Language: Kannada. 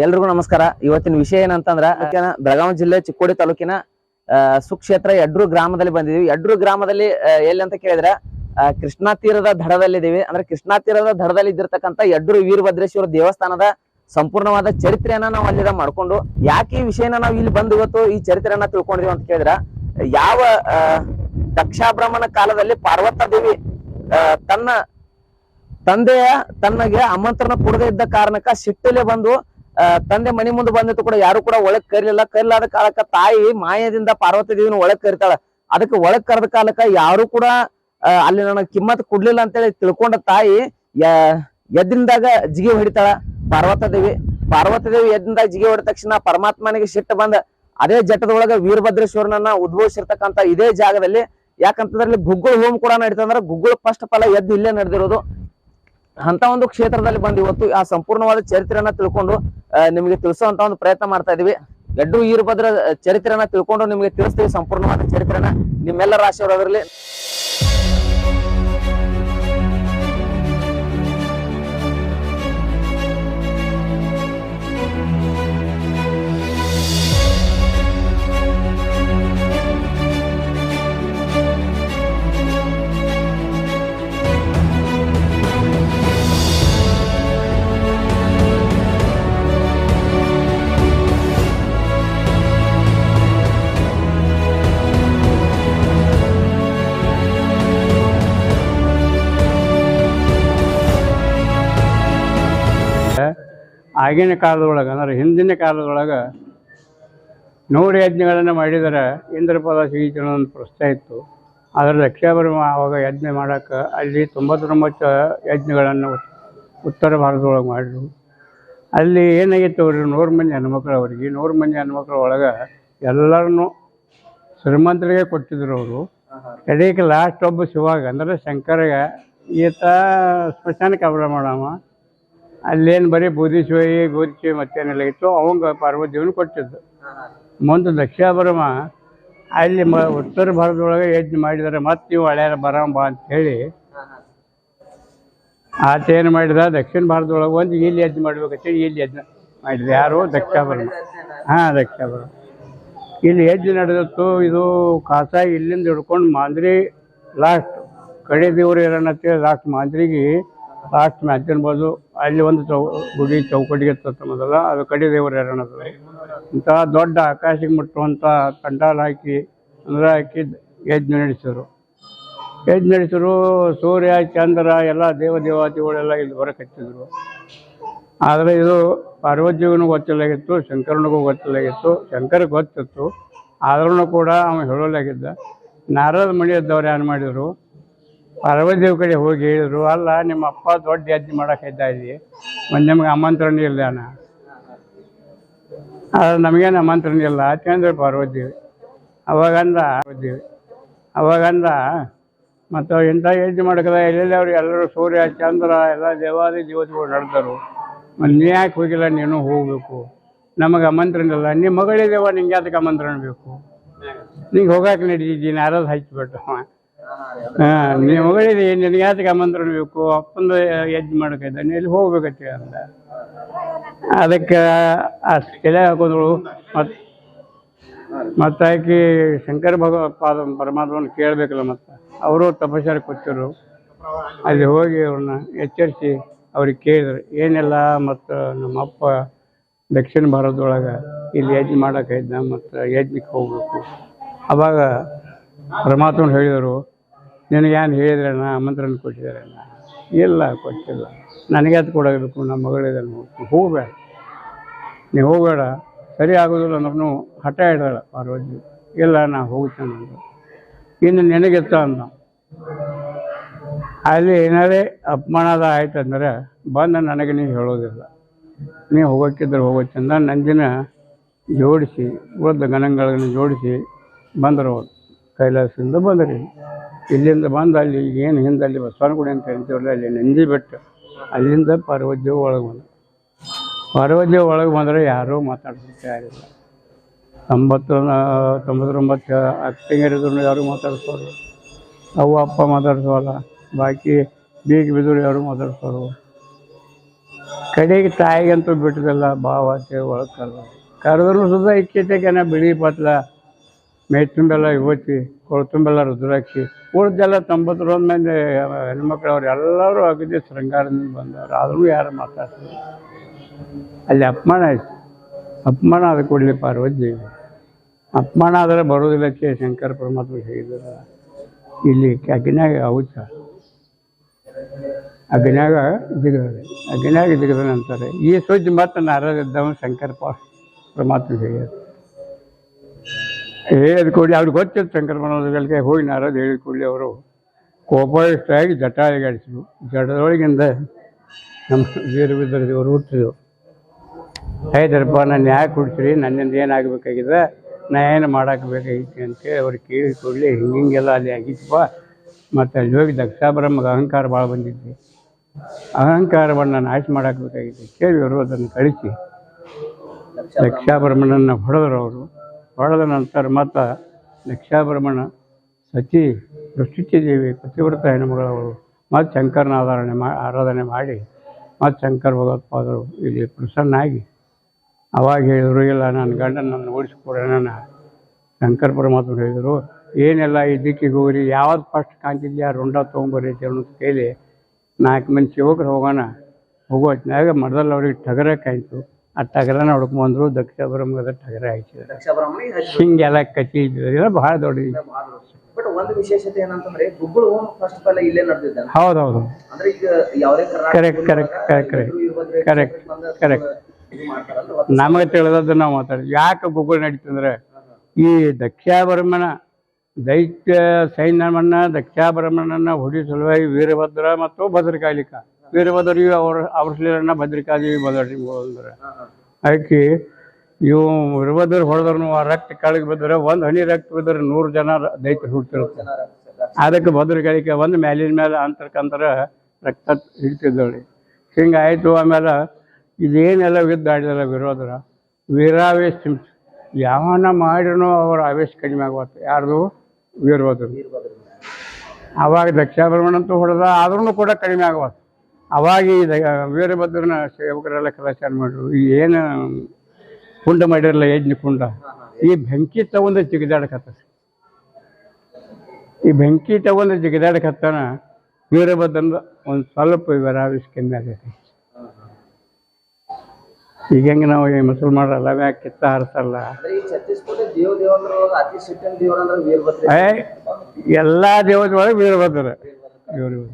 ಎಲ್ರಿಗೂ ನಮಸ್ಕಾರ. ಇವತ್ತಿನ ವಿಷಯ ಏನಂತಂದ್ರ ಬೆಳಗಾವಿ ಜಿಲ್ಲೆ ಚಿಕ್ಕೋಡಿ ತಾಲೂಕಿನ ಸುಕ್ಷೇತ್ರ ಯಡ್ರು ಗ್ರಾಮದಲ್ಲಿ ಬಂದಿದೀವಿ. ಯಡ್ರು ಗ್ರಾಮದಲ್ಲಿ ಎಲ್ಲಿ ಅಂತ ಕೇಳಿದ್ರೆ ಕೃಷ್ಣಾ ತೀರದ ದಡದಲ್ಲಿದ್ದೀವಿ ಅಂದ್ರೆ ಕೃಷ್ಣಾ ತೀರದ ದಡದಲ್ಲಿ ಇದ್ದಿರ್ತಕ್ಕಂಥ ಯಡ್ರು ವೀರಭದ್ರೇಶ್ವರ ದೇವಸ್ಥಾನದ ಸಂಪೂರ್ಣವಾದ ಚರಿತ್ರೆಯನ್ನ ನಾವು ಅಲ್ಲಿದ ಮಾಡ್ಕೊಂಡು ಯಾಕೆ ಈ ವಿಷಯನ ನಾವು ಇಲ್ಲಿ ಬಂದು ಇವತ್ತು ಈ ಚರಿತ್ರೆಯನ್ನ ತಿಳ್ಕೊಂಡಿದೀವಿ ಅಂತ ಕೇಳಿದ್ರ ಯಾವ ಆ, ದಕ್ಷಾಬ್ರಹ್ಮನ ಕಾಲದಲ್ಲಿ ಪಾರ್ವತ ದೇವಿ ತನ್ನ ತಂದೆಯ ತನ್ನಗೆ ಆಮಂತ್ರಣ ಕೊಡದೇ ಇದ್ದ ಕಾರಣಕ್ಕ ಸಿಟ್ಟಲೆ ಬಂದು ತಂದೆ ಮನಿ ಮುಂದೆ ಬಂದಿತ್ತು ಕೂಡ ಯಾರು ಕೂಡ ಒಳಗ್ ಕರಿಲಿಲ್ಲ. ಕರಿಲಾದ ಕಾಲಕ್ಕ ತಾಯಿ ಮಾಯದಿಂದ ಪಾರ್ವತಿ ದೇವಿನ ಒಳಗ್ ಕರಿತಾಳ. ಅದಕ್ಕೆ ಒಳಗ್ ಕರೆದ ಕಾಲಕ್ಕ ಯಾರು ಕೂಡ ಅಲ್ಲಿ ನನಗ್ ಕಿಮ್ಮತ್ ಕೊಡ್ಲಿಲ್ಲ ಅಂತೇಳಿ ತಿಳ್ಕೊಂಡ ತಾಯಿ ಎದ್ದಿಂದಾಗ ಜಿಗಿ ಹೊಡಿತಾಳ ಪಾರ್ವತ ದೇವಿ ಪಾರ್ವತ ದೇವಿ ಎದ್ದಿಂದಾಗ ಜಿಗಿ ಹೊಡೆದ ತಕ್ಷಣ ಪರಮಾತ್ಮನಿಗೆ ಸಿಟ್ಟು ಬಂದ ಅದೇ ಜಟದೊಳಗ ವೀರಭದ್ರೇಶ್ವರನನ್ನ ಉದ್ಭವಿಸಿರ್ತಕ್ಕಂತ ಇದೇ ಜಾಗದಲ್ಲಿ. ಯಾಕಂತಂದ್ರೆ ಗುಗ್ಗುಳ ಹೋಮ್ ಕೂಡ ನಡೀತಂದ್ರೆ ಗುಗ್ಗುಳ ಫಸ್ಟ್ ಫಲ ಎದ್ದು ಇಲ್ಲೇ ನಡೆದಿರೋದು. ಅಂತ ಒಂದು ಕ್ಷೇತ್ರದಲ್ಲಿ ಬಂದು ಇವತ್ತು ಆ ಸಂಪೂರ್ಣವಾದ ಚರಿತ್ರೆಯನ್ನ ತಿಳ್ಕೊಂಡು ನಿಮಗೆ ತಿಳಿಸುವಂತ ಒಂದು ಪ್ರಯತ್ನ ಮಾಡ್ತಾ ಇದೀವಿ. ಲಡ್ಡು ವೀರಭದ್ರ ಚರಿತ್ರೆಯನ್ನ ತಿಳ್ಕೊಂಡು ನಿಮಗೆ ತಿಳಿಸ್ತೀವಿ ಸಂಪೂರ್ಣವಾದ ಚರಿತ್ರೆನ. ನಿಮ್ಮೆಲ್ಲರ ಆಶೀರ್ವಾದ ಇರಲಿ ಆಗಿನ ಕಾಲದೊಳಗೆ, ಅಂದ್ರೆ ಹಿಂದಿನ ಕಾಲದೊಳಗೆ ನೂರು ಯಜ್ಞಗಳನ್ನು ಮಾಡಿದರೆ ಇಂದ್ರಪದ ಶ್ರೀಚರಣ ಒಂದು ಪ್ರಶ್ನೆ ಇತ್ತು. ಅದರ ದಕ್ಷಾಭರಮ ಆವಾಗ ಯಜ್ಞ ಮಾಡೋಕ್ಕೆ ಅಲ್ಲಿ ತೊಂಬತ್ತೊಂಬತ್ತು ಯಜ್ಞಗಳನ್ನು ಉತ್ತರ ಭಾರತದೊಳಗೆ ಮಾಡಿದ್ರು. ಅಲ್ಲಿ ಏನಾಗಿತ್ತು ಅವರು ನೂರು ಮಂದಿ ಹೆಣ್ಮಕ್ಳು ಅವರಿಗೆ ನೂರು ಮಂದಿ ಹೆಣ್ಮಕ್ಳ ಒಳಗೆ ಎಲ್ಲರನ್ನು ಶ್ರೀಮಂತರಿಗೆ ಕೊಟ್ಟಿದ್ರು ಅವರು. ಕಡೆಗೆ ಲಾಸ್ಟ್ ಒಬ್ಬ ಶಿವಾಗ, ಅಂದರೆ ಶಂಕರಗೆ, ಈತ ಸ್ಮಶಾನಕ್ಕೆ ಅವರ ಮಾಡವ ಅಲ್ಲೇನು ಬರೀ ಬೂದಿ ಶಿವಯಿ ಬೂದಿ ಶಿವ ಮತ್ತೇನೆಲ್ಲ ಇತ್ತು. ಅವಂಗ ಪಾರ್ವತಿಯವನು ಕೊಟ್ಟಿದ್ದು. ಮುಂದೆ ದಕ್ಷಾಭರಮ ಅಲ್ಲಿ ಮ, ಉತ್ತರ ಭಾರತದೊಳಗೆ ಯಜ್ಞ ಮಾಡಿದರೆ ಮತ್ತೆ ನೀವು ಹಳೆಯ ಬರಮ್ಮ ಅಂತ ಹೇಳಿ ಆತ ಏನು ಮಾಡಿದ, ದಕ್ಷಿಣ ಭಾರತದೊಳಗೆ ಒಂದು ಇಲ್ಲಿ ಯಜ್ಞ ಮಾಡ್ಬೇಕಂತೇಳಿ ಇಲ್ಲಿ ಯಜ್ಞ ಮಾಡಿದ್ರು ಯಾರು? ದಕ್ಷಿಣಾಭರಮ. ಹಾಂ ದಕ್ಷಾಭರಮ ಇಲ್ಲಿ ಯಜ್ಞ ನಡೆದಿತ್ತು ಇದು ಕಾಸ ಇಲ್ಲಿಂದ ಹಿಡ್ಕೊಂಡು ಮಾಂದ್ರಿ ಲಾಸ್ಟ್ ಕಡೆ ದೇವ್ರು ಅಂತೇಳಿ ಲಾಸ್ಟ್ ಮಾಂದ್ರಿಗೆ ಲಾಸ್ಟ್ ಮ್ಯಾಚನ್ಬೋದು ಅಲ್ಲಿ ಒಂದು ಚೌ, ಗುಡಿ ಚೌಕಟ್ಟಿಗೆ ಮೊದಲ ಅದು ಕಡಿದೇವರು ದೇವರು ಏನದ ಇಂಥ ದೊಡ್ಡ ಆಕಾಶಕ್ಕೆ ಮುಟ್ಟುವಂಥ ತಂಡಾಲ್ ಹಾಕಿ, ಅಂದ್ರೆ ಹಾಕಿ ಯಜ್ಞ ನಡೆಸಿದರು. ಯಜ್ಞ ನಡೆಸಿದ್ರು, ಸೂರ್ಯ, ಚಂದ್ರ, ಎಲ್ಲ ದೇವ ದೇವಾದಿಗಳೆಲ್ಲ ಇಲ್ಲಿ ಹೊರಕತ್ತಿದ್ರು ಆದರೆ ಇದು ಪಾರ್ವತಿಗೂ ಗೊತ್ತಿಲ್ಲಾಗಿತ್ತು ಶಂಕರನಿಗೂ ಗೊತ್ತಿಲ್ಲಾಗಿತ್ತು ಶಂಕರಿಗೆ ಗೊತ್ತಿತ್ತು. ಆದ್ರೂ ಕೂಡ ಅವನು ಹೇಳಲಾಗಿದ್ದ ನಾರದ ಮಣಿಯದ್ದವ್ರು ಏನು ಮಾಡಿದರು? ಪಾರ್ವತಿದೇವ್ ಕಡೆ ಹೋಗಿ ಹೇಳಿದ್ರು, ಅಲ್ಲ, ನಿಮ್ಮ ಅಪ್ಪ ದೊಡ್ಡ ಯಜ್ಞ ಮಾಡಕ್ಕೆ ಇದ್ದ ಒಂದು ನಿಮ್ಗೆ ಆಮಂತ್ರಣ ಇಲ್ಲ ಆದ್ರೆ ನಮಗೇನು ಆಮಂತ್ರಣ ಇಲ್ಲ? ಅಂತಂದ್ರೆ ಪಾರ್ವತಿದೇವಿ ಅವಾಗಂದ ಪಾರ್ವತಿದೇವಿ ಅವಾಗಂದ ಮತ್ತು ಇಂಥ ಯಜ್ಞ ಮಾಡಕದ, ಎಲ್ಲೆಲ್ಲಿ ಅವ್ರು ಎಲ್ಲರೂ ಸೂರ್ಯ, ಚಂದ್ರ, ಎಲ್ಲ ದೇವಾದಿ ದೇವತೆಗಳು ನಡೆದರು. ಮತ್ತು ನೀ ಯಾಕೆ ಹೋಗಿಲ್ಲ, ನೀನು ಹೋಗಬೇಕು. ನಮಗೆ ಆಮಂತ್ರಣ ಇಲ್ಲ. ನಿಮ್ಮ ಮಗಳಿದೇವ ನಿಂಗೆ ಅದಕ್ಕೆ ಆಮಂತ್ರಣ ಬೇಕು? ನಿಂಗೆ ಹೋಗಕ್ಕೆ ನಡೀತಿದ್ದೀನಿ ಯಾರಾದ್ರು ಹಚ್ಚಿಬಿಟ್ಟು ನೀವು ಹೊಗಳಿದೆ ನಿನಗೆ ಯಾತಕ್ಕೆ ಆಮಂತ್ರಣ ಬೇಕು ಅಪ್ಪಂದು ಯಜ್ಞ ಮಾಡಕ್ಕೆ ಎಲ್ಲಿ ಹೋಗ್ಬೇಕಂತ ಅಂದ ಅದಕ್ಕೆ ಅಷ್ಟು ಕೆಲೆ ಹಾಕಿದ್ರು ಮತ್ತು ಮತ್ತು ಆಕಿ ಶಂಕರ ಭಗವ ಪಾದ ಪರಮಾತ್ಮನ ಕೇಳಬೇಕಲ್ಲ ಮತ್ತೆ. ಅವರು ತಪಸ್ಸಾರ ಕೊಟ್ಟರು. ಅಲ್ಲಿ ಹೋಗಿ ಅವ್ರನ್ನ ಎಚ್ಚರಿಸಿ ಅವ್ರಿಗೆ ಕೇಳಿದ್ರು. ಏನೆಲ್ಲ ಮತ್ತು ನಮ್ಮ ಅಪ್ಪ ದಕ್ಷಿಣ ಭಾರತದೊಳಗೆ ಇಲ್ಲಿ ಯಜ್ಞ ಮಾಡೋಕೆ ಇದ್ದ ಮತ್ತು ಯಜ್ಞಕ್ಕೆ ಹೋಗ್ಬೇಕು. ಅವಾಗ ಪರಮಾತ್ಮನ ಹೇಳಿದರು ನಿನಗೇನು ಹೇಳಿದ್ರಣ್ಣ ಆಮಂತ್ರಣ ಕೊಟ್ಟಿದ್ದಾರಣ್ಣ ಇಲ್ಲ, ಕೊಟ್ಟಿಲ್ಲ. ನನಗೆ ಅದು ಕೊಡಬೇಕು, ನಮ್ಮ ಮಗಳಿದೆ ಹೋಗಬೇಡ. ನೀವು ಹೋಗಬೇಡ. ಸರಿ ಆಗೋದಿಲ್ಲ ನಾನು ಹಠ ಹಿಡ್ದಾಳ ಪಾರ್ವತಿ ಇಲ್ಲ, ನಾ ಹೋಗ್ತೇನೆ ಅಂದ ಇನ್ನು ನಿನಗೆತ್ತ ಅಂದ ಅಲ್ಲಿ ಏನಾರೇ ಅಪಮಾನದ ಆಯ್ತು ಅಂದ್ರೆ ಬಂದು ನನಗೆ ನೀವು ಹೇಳೋದಿಲ್ಲ. ನೀವು ಹೋಗೋಕ್ಕಿದ್ರೆ ಚಂದ. ನಂದಿನ ಜೋಡಿಸಿ, ಉಳಿದ ಗಣಗಳನ್ನು ಜೋಡಿಸಿ ಬಂದರು ಅವರು. ಕೈಲಾಸದಿಂದ ಬಂದ್ರಿ. ಇಲ್ಲಿಂದ ಬಂದು ಅಲ್ಲಿ ಏನು ಹಿಂದೆ ಅಲ್ಲಿ ಬಸವನಗುಡಿ ಅಂತ ಹೇಳ್ತೀವಲ್ಲ, ಅಲ್ಲಿ ನಂದಿ ಬೆಟ್ಟ. ಅಲ್ಲಿಂದ ಪಾರ್ವಜ್ಯ ಒಳಗೆ ಬಂದ. ಪಾರ್ವತಿ ಒಳಗೆ ಬಂದರೆ ಯಾರೂ ಮಾತಾಡ್ಸೋಕೆ ಯಾರಿಲ್ಲ. ತೊಂಬತ್ತು ತೊಂಬತ್ತೊಂಬತ್ತು ಅಕ್ಕಂಗಿರಿದ್ರು ಯಾರು ಮಾತಾಡ್ಸೋರು. ಅವ್ವ, ಅಪ್ಪ ಮಾತಾಡ್ಸೋಲ್ಲ. ಬಾಕಿ ಬೀಗ ಬಿದ್ರು ಯಾರು ಮಾತಾಡ್ಸೋರು. ಕಡೆಗೆ ತಾಯಿಗಂತೂ ಬಿಟ್ಟದಲ್ಲ ಭಾವ ಒಳಗೆ ಕರೆದ್ರು ಕರೆದ್ರು ಸುಧಾ ಇಕ್ಕಿದ್ದಕ್ಕೆನ ಬಿಳಿ ಪತ್ಲ. ಮೈ ತುಂಬೆಲ್ಲ ಯುವತಿ ಕೊಳ ತುಂಬೆಲ್ಲ ರುದ್ರಾಕ್ಷಿ. ಉಳಿದೆಲ್ಲ ತೊಂಬತ್ತರೊಂದು ಮಂದಿ ಹೆಣ್ಮಕ್ಳು ಅವ್ರು ಎಲ್ಲರೂ ಅಗದಿ ಶೃಂಗಾರದಿಂದ ಬಂದವರು. ಆದರೂ ಯಾರು ಮಾತಾಡ್ತಾರೆ ಅಲ್ಲಿ ಅಪಮಾನ ಆಯ್ತು. ಅಪಮಾನ ಅದು ಕೊಡಲಿ ಪಾರ್ವತಿ. ಅಪಮಾನ ಆದರೆ ಬರೋದಿಲ್ಲಕ್ಕೆ ಶಂಕರ ಪರಮಾತ್ಮ ಹೇಳಿದಾರ. ಇಲ್ಲಿ ಅಗ್ನಾಗ ಔಚ ಅಗ್ನ್ಯಾಗ ಜಿಗದೆ ಅಗ್ನ್ಯಾಗ ಜಿಗದ ಅಂತಾರೆ. ಈ ಸುದ್ದಿ ಮತ್ತೆ ಇದ್ದವನು ಶಂಕರ ಪರಮಾತ್ಮ ಹೇಳಿದ ಹೇಳಿದ ಕೂಡಲೇ ಅವ್ರಿಗೆ ಗೊತ್ತಿತ್ತು ಶಂಕರ ಪರಮಾತ್ಮಗಳಿಗೆ ಹೋಗಿ ನಾರದು ಹೇಳಿದ ಕೂಡಲೇ ಅವರು ಕೋಪಯಿಷ್ಟಾಗಿ ಜಟಾಳಿಗಾಡಿಸಿದ್ರು ಜಟದೊಳಗಿಂದ ನಮ್ಮ ವೀರಭದ್ರ ದೇವರು ಹುಟ್ಟಿದ್ರು. ಹೈದರಪ್ಪ ನಾನು ಯಾಕೆ ಹುಡ್ಸ್ರಿ ನನ್ನಿಂದ ಏನಾಗಬೇಕಾಗಿದೆ? ನಾ ಏನು ಮಾಡಾಕಬೇಕಾಗಿತ್ತು? ಅಂತೇಳಿ ಅವ್ರು ಕೇಳಿದ ಕೂಡಲೇ ಹಿಂಗಿಂಗೆಲ್ಲ ಅಲ್ಲಿ ಆಗಿತ್ತಪ್ಪ. ಮತ್ತು ಅಲ್ಲಿ ಹೋಗಿ ದಕ್ಷಾಬ್ರಹ್ಮಗೆ ಅಹಂಕಾರ ಭಾಳ ಬಂದಿದ್ವಿ ಅಹಂಕಾರವನ್ನು ನಾಶ ಮಾಡಾಕಬೇಕಾಗಿತ್ತು ಕೇಳಿ ಅವರು ಅದನ್ನು ಕಳಿಸಿ. ದಕ್ಷಾಬ್ರಹ್ಮನನ್ನು ಹೊಡೆದ್ರು ಅವರು. ಹೊಡೆದ ನಂತರ ಮತ್ತು ದಕ್ಷಾಭರಮಣ ಸತಿ ಪ್ರಸ್ತುತಿ ದೇವಿ ಪತಿವ್ರತ ಹೆಣ್ಣುಮಗಳವರು ಮತ್ತು ಶಂಕರನ ಆಧಾರಣೆ ಮಾ, ಆರಾಧನೆ ಮಾಡಿ ಮತ್ತು ಶಂಕರ ಭಗವತ್ಪಾದರು ಇಲ್ಲಿ ಪ್ರಸನ್ನಾಗಿ. ಅವಾಗ ಹೇಳಿದ್ರು, ಇಲ್ಲ ನನ್ನ ಗಂಡನ ನನ್ನ ಓಡಿಸ್ಕೊಡ ನನ್ನ ಶಂಕರ ಪರಮಾತ್ಮ ಹೇಳಿದರು. ಏನೆಲ್ಲ ಇದಕ್ಕೆ ಹೋಗ್ರಿ ಯಾವ್ದು ಫಸ್ಟ್ ಕಾಣ್ತಿದ್ಯಾ, ರುಂಡ ತೊಗೊಂಬರ್ರಿ ಅನ್ನೋ ಕೇಳಿ ನಾಲ್ಕು ಮಂದಿ ಶಿವಕರು ಹೋಗೋಣ. ಹೋಗೋ ಹೊತ್ನ್ಯಾಗ ಮರದಲ್ಲಿ ಅವ್ರಿಗೆ ಟಗರ ಆ ಟಗರನ ಹೊಡ್ಕೊಂಬಂದ್ರು ದಕ್ಷ ಬ್ರಹ್ಮದ ಟಗರ ಹಾಕಿದ್ರು ಹಿಂಗೆಲ್ಲ ಕಚ್ಚಿ ಬಹಳ ದೊಡ್ಡ ಬಟ್ ಒಂದು ವಿಶೇಷತೆ ಏನಂತಂದ್ರೆ ಗುಬ್ಬಳು ಫಸ್ಟ್ ಆಫ್ ಆಲ್ ಇಲ್ಲೇ ನಡೆದಿದ್ದ ಹೌದೌದು. ಅಂದ್ರೆ ಈಗ ಯಾವುದೇ correct correct correct correct correct. ನಮಗೆ ತಿಳಿದದ್ದು ನಾವು ಮಾತಾಡಿದ್ವಿ. ಯಾಕೆ ಗುಗ್ಗಳು ನಡೀತಂದ್ರೆ ಈ ದಕ್ಷಾಭರಮನ ದೈತ್ಯ ಸೈನ್ಯವನ್ನ ದಕ್ಷಾಭರಮಣನ ಹೊಡಿ ಸಲುವಾಗಿ ವೀರಭದ್ರ ಮತ್ತು ಭದ್ರಕಾಲಿಕ ವೀರಭದ್ರಿಯು ಅವ್ರ ಅವ್ರ ಸಲುವಾಗಿ ಭದ್ರಿಕಾದೇವಿ ಬಂದ್ರಿ ಅಂದ್ರೆ ಆಕಿ ಇವು ವೀರಭದ್ರ ಹೊಡೆದ್ರು ಆ ರಕ್ತ ಕಾಳಿಗೆ ಬಿದ್ದರೆ ಒಂದು ಹನಿ ರಕ್ತ ಬಿದ್ದರೆ ನೂರು ಜನ ದೈತ್ಯ ಹುಡ್ತಿರುತ್ತೆ ಅದಕ್ಕೆ ಭದ್ರಕಾಲಿಕ ಒಂದು ಮ್ಯಾಲಿನ ಮೇಲೆ ಅಂತರ್ಕಂತರ ರಕ್ತ ಹಿಡ್ತಿದ್ದವಳಿ ಹಿಂಗಾಯ್ತು ಆಮೇಲೆ ಇದೇನೆಲ್ಲ ಯುದ್ಧ ಆಡಿದಲ್ಲ ವಿರೋಧರ? ವೀರಾವೇಶ ಯಾವನ ಮಾಡಿರೋ ಅವ್ರ ಆವೇಶ ಕಡಿಮೆ ಆಗುವತ್ತು ಯಾರ್ದು? ವೀರಭದ್ರ ಅವಾಗ ಅಂತೂ ಹೊಡೆದ ಆದ್ರೂ ಕೂಡ ಕಡಿಮೆ ಆಗುವತ್ತು ಅವಾಗ ವೀರಭದ್ರನ ಸೇವಕರೆಲ್ಲ ಕಲಾಚಾರ ಮಾಡಿದ್ರು. ಏನು ಕುಂಡ ಮಾಡಿರಲ್ಲ ಯಜ್ಞ ಕುಂಡ, ಈ ಬೆಂಕಿ ತಗೊಂಡು ಜಿಗಿದಾಡಕತ್ತ ಈ ಬೆಂಕಿ ತಗೊಂಡು ಜಿಗಿದಾಡಕತ್ತಾನ ವೀರಭದ್ರನ ಒಂದು ಸ್ವಲ್ಪ ವಿವರ ಕಮ್ಮಿ ಆಗೈತಿ ಈಗ ಹೆಂಗೆ ನಾವು ಈ ಮುಸಲ್ಮಾನರಲ್ಲ ಯಾಕೆ ಕಿತ್ತ ಹಾರಿಸಲ್ಲ. ಎಲ್ಲ ದೇವದೊಳಗೆ ವೀರಭದ್ರ ವೀರಭದ್ರ